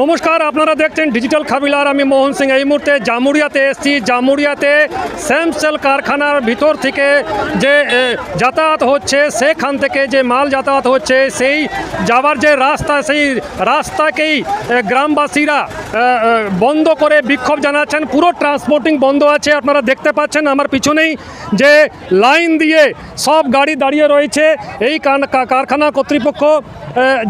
নমস্কার, আপনারা দেখছেন ডিজিটাল খাবিলার আমি মোহন সিং। এই মুহূর্তে জামুরিয়াতে এসছি। জামুরিয়াতে স্যামসেল কারখানার ভিতর থেকে যে যাতায়াত হচ্ছে, সেখান থেকে যে মাল যাতায়াত হচ্ছে, সেই যাওয়ার যে রাস্তা, সেই রাস্তাকেই গ্রামবাসীরা বন্ধ করে বিক্ষোভ জানাচ্ছেন। পুরো ট্রান্সপোর্টিং বন্ধ আছে, আপনারা দেখতে পাচ্ছেন আমার পিছনেই যে লাইন দিয়ে সব গাড়ি দাঁড়িয়ে রয়েছে। এই কারখানা কর্তৃপক্ষ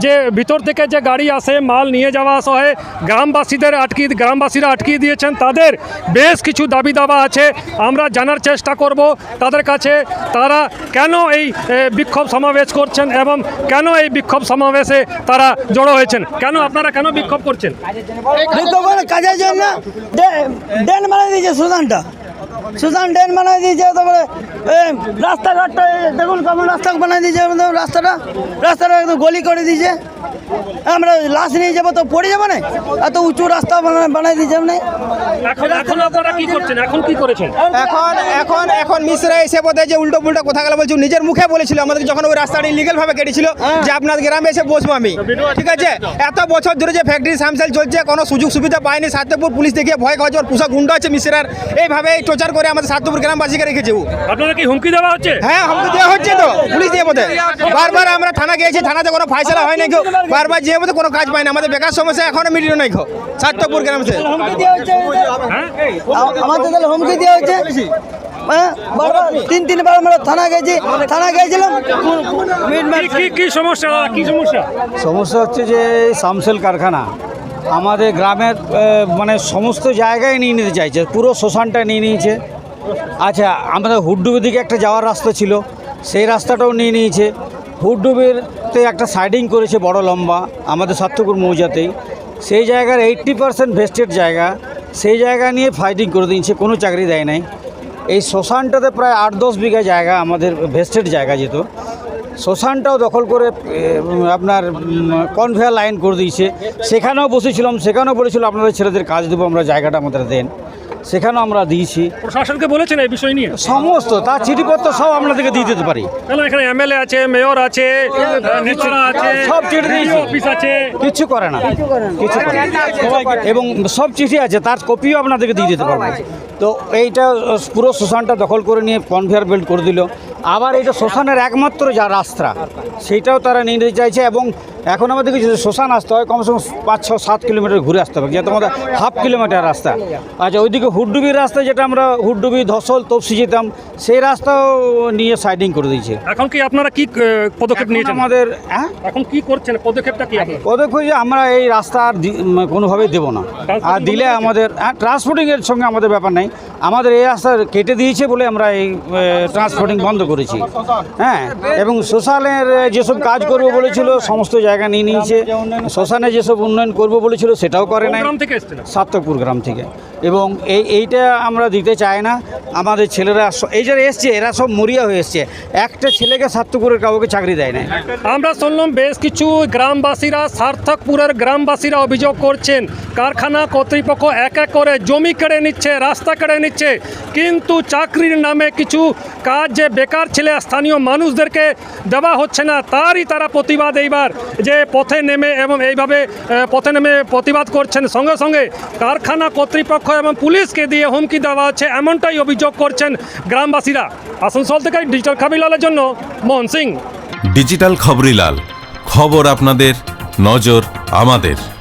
যে ভিতর থেকে যে গাড়ি আসে, মাল নিয়ে যাওয়া আসা হয় গ্রামবাসীদের আটকি গ্রামবাসীরা আটকিয়ে দিয়েছেন। তাদের বেশ কিছু দাবি দাবা আছে, আমরা জানার চেষ্টা করব। তাদের কাছে তারা কেন এই বিক্ষোভ সমাবেশ করছেন এবং কেন এই বিক্ষোভ সমাবেশে তারা জড়ো হয়েছেন? কেন আপনারা কেন বিক্ষোভ করছেন? বিক্ষোভ করে কাজের জন্য ড্রেন বানিয়ে দিয়েছে সুদানটা সুদান ড্রেন বানিয়ে দিয়েছে তারপরে রাস্তাঘাটটা দেখুন কেমন রাস্তা বানিয়ে দিয়েছে রাস্তাটা। রাস্তাটা একদম গলি করে দিয়েছে। আমরা লাশ নিয়ে যাব তো পড়ে যাব না? এত উঁচু রাস্তা বানা- বানিয়ে দিয়েছে মানে এখন এখন আপনারা কি করছেন? এখন কি করেছেন? এখন এখন এখন মিশ্রা এসে বোধহয় যে উল্টো পুল্টো কথা গেল বলছি নিজের মুখে বলেছিল আমাদের যখন ওই রাস্তাটা ইলিগাল ভাবে কেটেছিল যে আপনার গ্রামে এসে বসবো আমি। ঠিক আছে? এত বছর ধরে যে ফ্যাক্টরি সামসেল চলছে কোনো সুযোগ সুবিধা পায়নি সাতপুর পুলিশ দেখিয়ে ভয় খাওয়াচ্ছে ওর পোষা গুন্ডা আছে মিশ্রার। এইভাবে এই টর্চার করে আমাদের সাতপুর গ্রামবাসীকে রেখেছে ও। আপনারা কি হুমকি দেওয়া হচ্ছে? হ্যাঁ হুমকি দেওয়া হচ্ছে তো পুলিশ দিয়ে বোধহয়। বারবার আমরা থানা গিয়েছি থানাতে কোনো ফাইসলা হয় নাই কেউ। বারবার যেয়ে বোধহয় কোনো কাজ পায় না। আমাদের বেকার সমস্যা এখনও মিটিয়ে নাই কেউ সাতপুর গ্রামে হুমকি দেওয়া হচ্ছে হ্যাঁ? আমাদের তাহলে হুমকি দেওয়া হচ্ছে হ্যাঁ? বারবার তিন তিনবার আমরা থানা গেছি থানা মার- কি- কি কি সমস্যা? কি সমস্যা? সমস্যা হচ্ছে যে সামসেল কারখানা। আমাদের গ্রামের মানে সমস্ত জায়গায় নিয়ে নিতে চাইছে। পুরো শ্মশানটা নিয়ে নিয়েছে। আচ্ছা আমাদের হুডডুবির দিকে একটা যাওয়ার রাস্তা ছিল। সেই রাস্তাটাও নিয়ে নিয়েছে। হুডডুবিরতে একটা সাইডিং করেছে বড় লম্বা, আমাদের সাত্তকুর মৌজাতেই। সেই জায়গার এইট্টি পার্সেন্ট ভেস্টেড জায়গা। সেই জায়গা নিয়ে ফাইটিং করে দিয়েছে কোনো চাকরি দেয় নাই। এই শ্মশানটাতে প্রায় আট দশ বিঘা জায়গা আমাদের ভেস্টেড জায়গা যেত শ্মশানটাও দখল করে আপনার কনভেয়ার লাইন করে দিয়েছে। সেখানেও বসেছিলাম, সেখানেও বলেছিল আপনাদের ছেলেদের কাজ দেবো, আমরা জায়গাটা আমাদের দেন। সেখানেও আমরা দিয়েছি। প্রশাসনকে বলেছেন এই বিষয় নিয়ে? সমস্ত তার চিঠিপত্র সব আপনাদেরকে দিয়ে দিতে পারি। কেন এখানে এমএলএ আছে মেয়র আছে নেতারা আছে সব চিঠি দিয়েছি। অফিস আছে? কিচ্ছু করে না কিছু করে এবং সব চিঠি আছে তার কপিও আপনাদেরকে দিয়ে দিতে পারব। তো এইটা পুরো শ্মশানটা দখল করে নিয়ে কনভেয়ার বেল্ট করে দিল। আবার এইটা শ্মশানের একমাত্র যা রাস্তা সেইটাও তারা নিয়ে চাইছে এবং এখন আমাদেরকে যদি শ্মশান আসতে হয় কমসে কম পাঁচ ছ সাত কিলোমিটার ঘুরে আসতে হবে যেহেতু আমাদের হাফ কিলোমিটার রাস্তা। আচ্ছা ওইদিকে হুডডুবির রাস্তা যেটা আমরা হুডডুবি ধসল তপসি যেতাম সেই রাস্তাও নিয়ে সাইডিং করে দিয়েছে। এখন কি আপনারা কি পদক্ষেপ নিয়েছেন? আমাদের হ্যাঁ? এখন কি করছেন? পদক্ষেপটা কি পদক্ষেপ যে আমরা এই রাস্তা আর কোনোভাবেই দেবো না। আর দিলে আমাদের হ্যাঁ ট্রান্সপোর্টিংয়ের সঙ্গে আমাদের ব্যাপার নাই। আমাদের এই রাস্তা কেটে দিয়েছে বলে আমরা এই ট্রান্সপোর্টিং বন্ধ করেছি। হ্যাঁ এবং সোশ্যালের যেসব কাজ করব বলেছিল সমস্ত জায়গা নিয়ে নিয়েছে। শ্মশানে যেসব উন্নয়ন করব বলেছিল সেটাও করে নাই। সাত্তকপুর গ্রাম থেকে। এবং এই, এইটা আমরা দিতে চাই না। আমাদের ছেলেরা এই যারা এসছে, এরা সব মরিয়া হয়ে এসছে। একটা ছেলেকে সাত্তকুরের কাউকে চাকরি দেয় না আমরা শুনলাম বেশ কিছু গ্রামবাসীরা সার্থকপুরের গ্রামবাসীরা অভিযোগ করছেন, কারখানা কর্তৃপক্ষ এক এক করে জমি কেড়ে নিচ্ছে, রাস্তা কেড়ে নিচ্ছে, কিন্তু চাকরির নামে কিছু কাজ যে বেকার ছেলে স্থানীয় মানুষদেরকে দেওয়া হচ্ছে না, তারই তারা প্রতিবাদ এইবার যে পথে নেমে এবং এইভাবে পথে নেমে প্রতিবাদ করছেন। সঙ্গে সঙ্গে কারখানা কর্তৃপক্ষ এবং পুলিশকে দিয়ে হুমকি দেওয়া হচ্ছে, এমনটাই অভিযোগ করছেন গ্রামবাসীরা। আসানসোল থেকে ডিজিটাল খাবিলালের জন্য মোহন সিং। ডিজিটাল খবরিলাল খবর আপনাদের, নজর আমাদের।